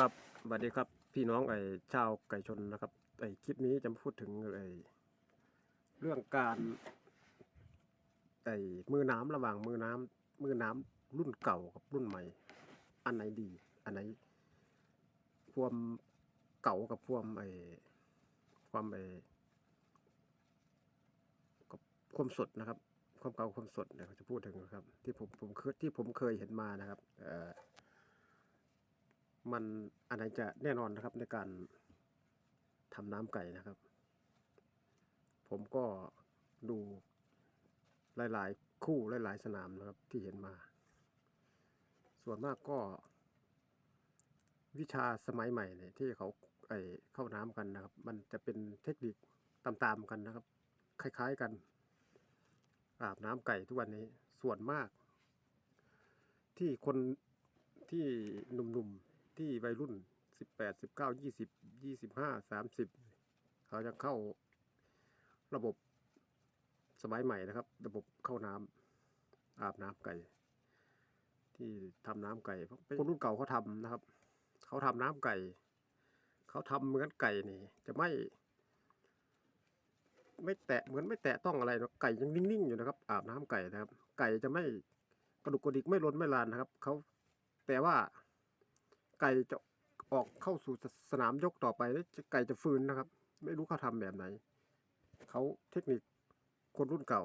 ครับสวัสดีครับ พี่น้องไอ้ชาวไก่ชนนะครับไอ้คลิปนี้จะมาพูดถึงไอ้เรื่องการไอ้มือน้ำระหว่างมือน้ำมือน้ำรุ่นเก่ากับรุ่นใหม่ อันไหนดี อันไหนความเก่ากับความไอ้ความไอ้กับความสดนะครับ ความเก่าความสดเนี่ยจะพูดถึงนะครับ ที่ผมผมเคยที่ผมเคยเห็นมานะครับ เอ่อ มันอันไหนจะแน่นอนนะครับในการทำน้ำไก่นะครับ ผมก็ดูหลาย ๆ คู่หลาย ๆ สนามนะครับที่เห็นมา ส่วนมากก็ วิชาสมัยใหม่เนี่ยที่เขาไอเข้าน้ำกันนะครับ มันจะเป็นเทคนิคตามๆกันนะครับ คล้าย ๆ กัน อาบน้ำไก่ทุกวันนี้ส่วนมาก ที่คนที่หนุ่มๆ ที่วัยรุ่นสิบแปดสิบเก้ายี่สิบยี่สิบห้าสามสิบเขาจะเข้าระบบสมัยใหม่นะครับ ระบบเข้าน้ำอาบน้ำไก่ ที่ทำน้ำไก่เป็นคนรุ่นเก่าเขาทำนะครับ เขาทำน้ำไก่ เขาทำเหมือนไก่นี่ จะไม่ ไม่แตะเหมือนไม่แตะต้องอะไรหรอกไก่ยังนิ่งๆอยู่นะครับ อาบน้ำไก่นะครับ ไก่จะไม่กระดุกกระดิกไม่ล้นไม่ลานนะครับเขาแต่ว่า ไก่จะออกเข้าสู่สนามยกต่อไปแล้วจะไก่จะฟื้นนะครับ ไม่รู้เขาทำแบบไหน เขาเทคนิคคนรุ่นเก่า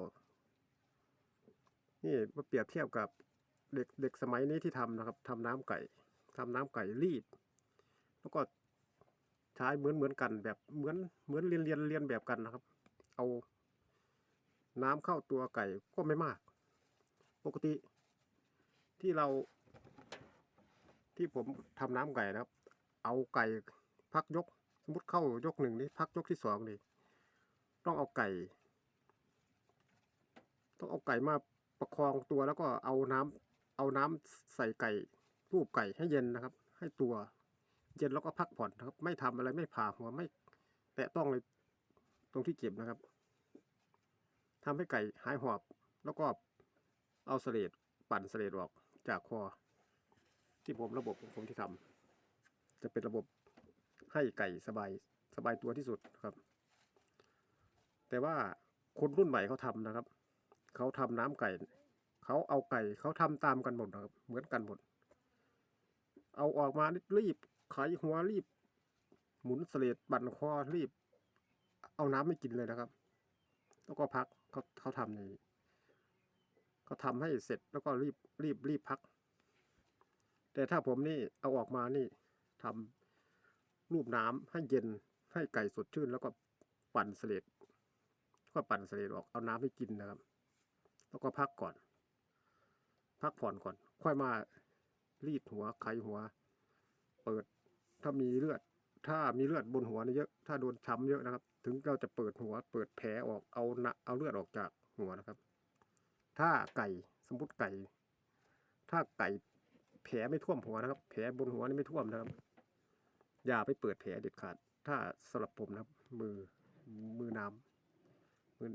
นี่มาเปรียบเทียบกับเด็กเด็กสมัยนี้ที่ทำนะครับทำน้ำไก่ทำน้ำไก่รีด แล้วก็ใช้เหมือนเหมือนกันแบบเหมือนเหมือนเรียนเรียนเรียนแบบกันนะครับ เอาน้ำเข้าตัวไก่ก็ไม่มาก ปกติที่เรา ที่ผมทำน้ำไก่นะครับ เอาไก่พักยก สมมติเข้ายกหนึ่งนี่พักยกที่สองนี่ต้องเอาไก่ ต้องเอาไก่มาประคองตัวแล้วก็เอาน้ำเอาน้ำใส่ไก่รูปไก่ให้เย็นนะครับ ให้ตัวเย็นแล้วก็พักผ่อนนะครับ ไม่ทำอะไรไม่ผ่าหัวไม่ แตะต้องเลยตรงที่เก็บนะครับทำให้ไก่หายหอบแล้วก็เอาเสลดปั่นเสลดออกจากคอ ที่ผมระบบของผมที่ทำจะเป็นระบบให้ไก่สบายสบายตัวที่สุดครับ แต่ว่าคนรุ่นใหม่เขาทำนะครับ เขาทำน้ำไก่ เขาเอาไก่เขาทำตามกันหมดนะครับ เหมือนกันหมด เอาออกมารีบไขหัวรีบ หมุนเสลดบั่นคอรีบ เอาน้ำไม่กินเลยนะครับ แล้วก็พักเขาเขาทำในเขาทำให้เสร็จแล้วก็รีบรีบรีบพัก แต่ถ้าผมนี่เอาออกมานี่ทำรูปน้ำให้เย็นให้ไก่สดชื่น แล้วก็ปั่นเสลดก็ปั่นเสลดออกเอาน้ำให้กินนะครับ แล้วก็พักก่อน พักผ่อนก่อน ค่อยมารีดหัวไขหัว เปิดถ้ามีเลือด ถ้ามีเลือดบนหัวนี่เยอะ ถ้าโดนช้ำเยอะนะครับ ถึงเราจะเปิดหัว เปิดแผลออกเอานะเอาเลือดออกจากหัวนะครับ ถ้าไก่สมมติไก่ ถ้าไก่ ผลไม่ท่วมหัวนะครับ แผลบนหัวนี่ไม่ท่วมนะครับ อย่าไปเปิดแผลเด็ดขาด ถ้าสำหรับผมนะครับ มือมือน้ำมือ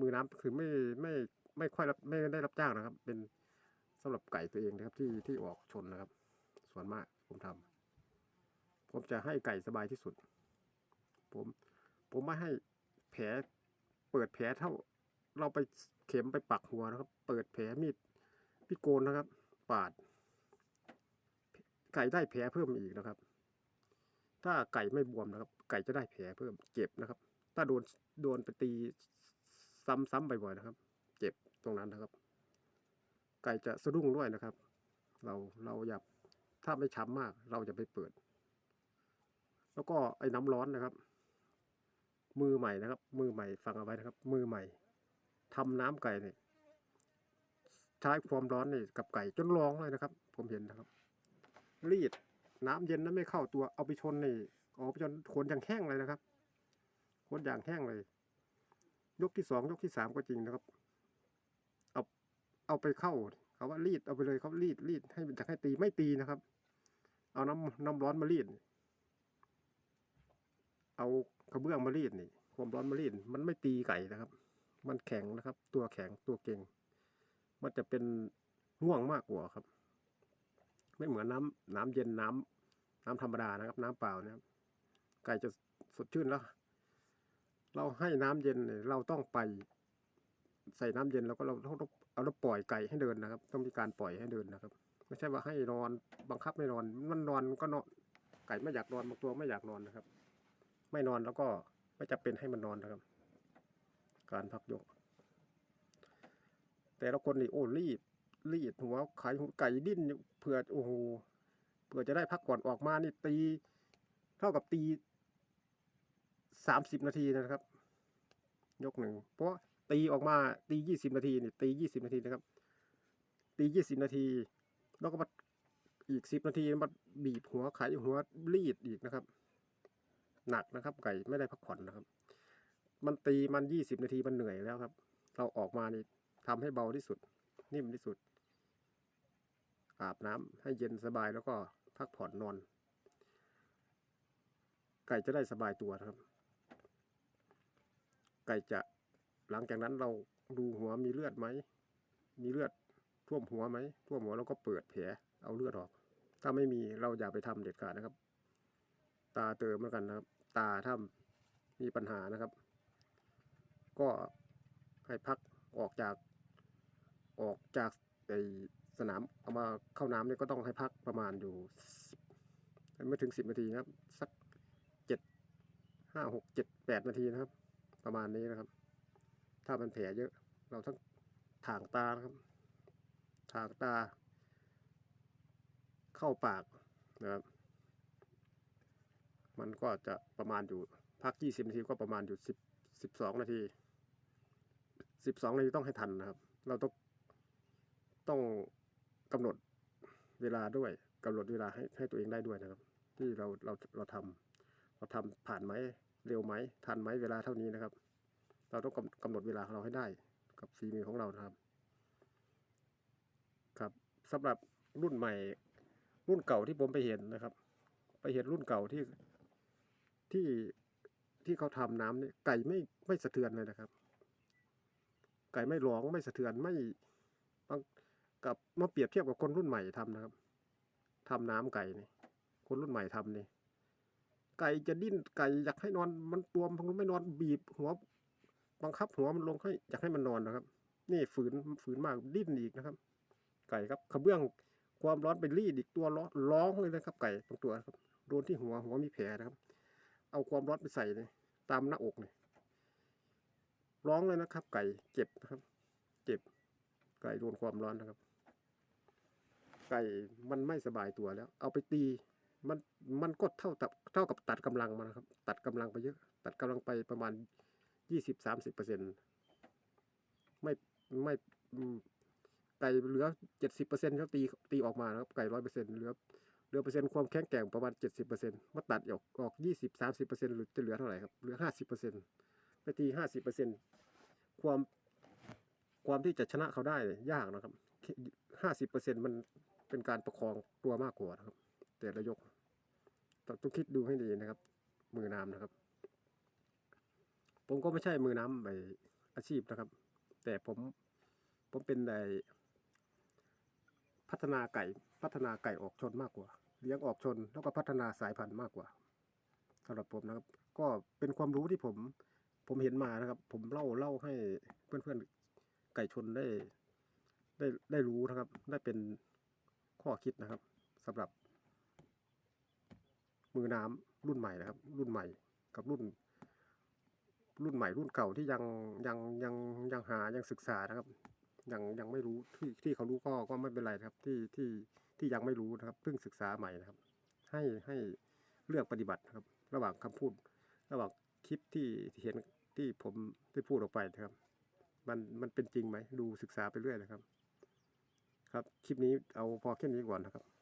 มือน้ำคือไม่ไม่ไม่ค่อยรับไม่ได้รับจ้างนะครับ เป็นสำหรับไก่ตัวเองนะครับที่ที่ออกชนนะครับ ส่วนมากผมทำผมจะให้ไก่สบายที่สุด ผมผมไม่ให้แผลเปิดแผลเท่า เราไปเข็มไปปักหัวนะครับ เปิดแผลมีดพี่โกนนะครับ ปาด ไก่ได้แผลเพิ่มอีกนะครับ ถ้าไก่ไม่บวมนะครับ ไก่จะได้แผลเพิ่มเจ็บนะครับ ถ้าโดนโดนไปตีซ้ำๆบ่อยๆนะครับ เจ็บตรงนั้นนะครับ ไก่จะสะดุ้งด้วยนะครับ เราเราอย่าถ้าไม่ช้ำมาก เราจะไปเปิด แล้วก็ไอ้น้ำร้อนนะครับ มือใหม่นะครับ มือใหม่ฟังเอาไว้นะครับ มือใหม่ทำน้ำไก่เนี่ยใช้ความร้อนนี่กับไก่จนร้องเลยนะครับ ผมเห็นนะครับ รีด น้ำเย็นนั้นไม่เข้าตัวเอาไปชนนี่เอาไปชนขนอย่างแห้งเลยนะครับขนอย่างแห้งเลย ยกที่สองยกที่สามก็จริงนะครับ เอาเอาไปเข้าเขาว่ารีดเอาไปเลยเขารีดรีดให้จะให้ตีไม่ตีนะครับ เอาน้ำน้ำร้อนมารีด เอากระเบื้องมารีดนี่ความร้อนมารีดมันไม่ตีไก่นะครับ มันแข็งนะครับ ตัวแข็งตัวเก่ง มันจะเป็นห่วงมากกว่าครับ ไม่เหมือนน้ำน้ำเย็นน้ำน้ำธรรมดานะครับ น้ำเปล่านะครับ ไก่จะสดชื่นแล้ว เราให้น้ำเย็นเราต้องไป ใส่น้ำเย็นแล้วก็เราต้องเอาเราปล่อยไก่ให้เดินนะครับ ต้องมีการปล่อยให้เดินนะครับ ไม่ใช่ว่าให้นอนบังคับไม่นอน มันนอนก็นอนไก่ไม่อยากนอนบางตัวไม่อยากนอนนะครับ ไม่นอนแล้วก็ไม่จะเป็นให้มันนอนนะครับ การพักยก แต่ละคนนี่โอ้รีบ รีดหัวไข่ไก่ดิ้นเผื่อโอ้โหเผื่อจะได้พักก่อนออกมานี่ตี เท่ากับตีสามสิบนาทีนะครับ ยกหนึ่งเพราะตีออกมาตียี่สิบนาทีนี่ตียี่สิบนาทีนะครับ ตียี่สิบนาที แล้วก็มาอีกสิบนาทีมาบีบหัวไขหัวรีดอีกนะครับ หนักนะครับ ไก่ไม่ได้พักผ่อนนะครับ มันตีมันยี่สิบนาทีมันเหนื่อยแล้วครับ เราออกมานี่ทำให้เบาที่สุด นิ่มที่สุด อาบน้ำให้เย็นสบายแล้วก็พักผ่อนนอน ไก่จะได้สบายตัวนะครับ ไก่จะหลังจากนั้นเราดูหัวมีเลือดไหม มีเลือดท่วมหัวไหมท่วมหัวเราก็เปิดแผลเอาเลือดออก ถ้าไม่มีเราอย่าไปทำเด็ดขาดนะครับ ตาเติมเหมือนกันนะครับ ตาถ้ามีปัญหานะครับ ก็ให้พักออกจากออกจากไอ สนามเอามาเข้าน้ำเนี่ยก็ต้องให้พักประมาณอยู่ไม่ถึงสิบนาทีนะครับ สักเจ็ดห้าหกเจ็ดแปดนาทีนะครับ ประมาณนี้นะครับ ถ้ามันแผลเยอะ เราทั้งถางตานะครับถางตา เข้าปากนะครับ มันก็จะประมาณอยู่พักยี่สิบนาทีก็ประมาณอยู่สิบสิบสองนาทีสิบสองนาทีต้องให้ทันนะครับ เราต้องต้อง กำหนดเวลาด้วยกำหนดเวลาให้ให้ตัวเองได้ด้วยนะครับ ที่เราเราเราทำเราทำผ่านไหมเร็วไหมทันไหมเวลาเท่านี้นะครับ เราต้องกำกำหนดเวลาของเราให้ได้ กับฝีมือของเรานะครับ ครับสำหรับรุ่นใหม่ รุ่นเก่าที่ผมไปเห็นนะครับ ไปเห็นรุ่นเก่าที่ที่ที่เขาทำน้ำเนี่ยไก่ไม่ไม่สะเทือนเลยนะครับ ไก่ไม่ร้องไม่สะเทือนไม่บาง กับมาเปรียบเทียบกับคนรุ่นใหม่ทำนะครับทำน้ำไก่นี่คนรุ่นใหม่ทำนี่ไก่จะดิ้นไก่อยากให้นอนมันตัวมันไม่นอนบีบหัว บังคับหัวมันลงให้อยากให้มันนอนนะครับ นี่ฝืนฝืนมากดิ้นอีกนะครับ ไก่ครับกระเบื้องความร้อนไปรีดอีกตัวร้อนร้องเลยนะครับ ไก่บางตัวครับโดนที่หัวหัวมีแผลนะครับ เอาความร้อนไปใส่เลยตามหน้าอกเลยร้องเลยนะครับ ไก่เจ็บนะครับ เจ็บไก่โดนความร้อนนะครับ ไก่มันไม่สบายตัวแล้ว เอาไปตีมันมันก็เท่ากับเท่ากับตัดกำลังมันนะครับ ตัดกำลังไปเยอะ ตัดกำลังไปประมาณยี่สิบสามสิบเปอร์เซ็นไม่ไม่ไก่เหลือเจ็ดสิบเปอร์เซ็นต์เขาตีตีออกมานะครับไก่ร้อยเปอร์เซ็นต์เหลือเหลือเปอร์เซ็นต์ความแข็งแกร่งประมาณเจ็ดสิบเปอร์เซ็นต์มาตัดออกออกยี่สิบสามสิบเปอร์เซ็นต์หรือจะเหลือเท่าไหร่ครับเหลือห้าสิบเปอร์เซ็นต์ไปตีห้าสิบเปอร์เซ็นต์ความความที่จะชนะเขาได้ยากนะครับห้าสิบเปอร์เซ็นต์มัน เป็นการประคองตัวมากกว่านะครับ แต่ละยกต้องต้องคิดดูให้ดีนะครับ มือน้ำนะครับ ผมก็ไม่ใช่มือน้ำไปอาชีพนะครับ แต่ผมผมเป็นในพัฒนาไก่พัฒนาไก่ออกชนมากกว่า เลี้ยงออกชนแล้วก็พัฒนาสายพันธุ์มากกว่าสำหรับผมนะครับ ก็เป็นความรู้ที่ผมผมเห็นมานะครับ ผมเล่าเล่าให้เพื่อนๆไก่ชนได้ได้ได้รู้นะครับ ได้เป็น ข้อคิดนะครับสำหรับ มือน้ำรุ่นใหม่นะครับ รุ่นใหม่กับรุ่น รุ่นใหม่รุ่นเก่าที่ยังยังยังยังหายังศึกษานะครับยังยังไม่รู้ที่ที่เขารู้ก็ก็ไม่เป็นไรนะครับ ที่ที่ที่ยังไม่รู้นะครับเพิ่งศึกษาใหม่นะครับ ให้ให้เลือกปฏิบัตินะครับ ระหว่างคำพูด ระหว่างคลิปที่ที่เห็นที่ผมได้พูดออกไปนะครับ มันมันเป็นจริงไหมดูศึกษาไปเรื่อยนะครับ ครับ คลิปนี้เอาพอแค่นี้ก่อนนะครับ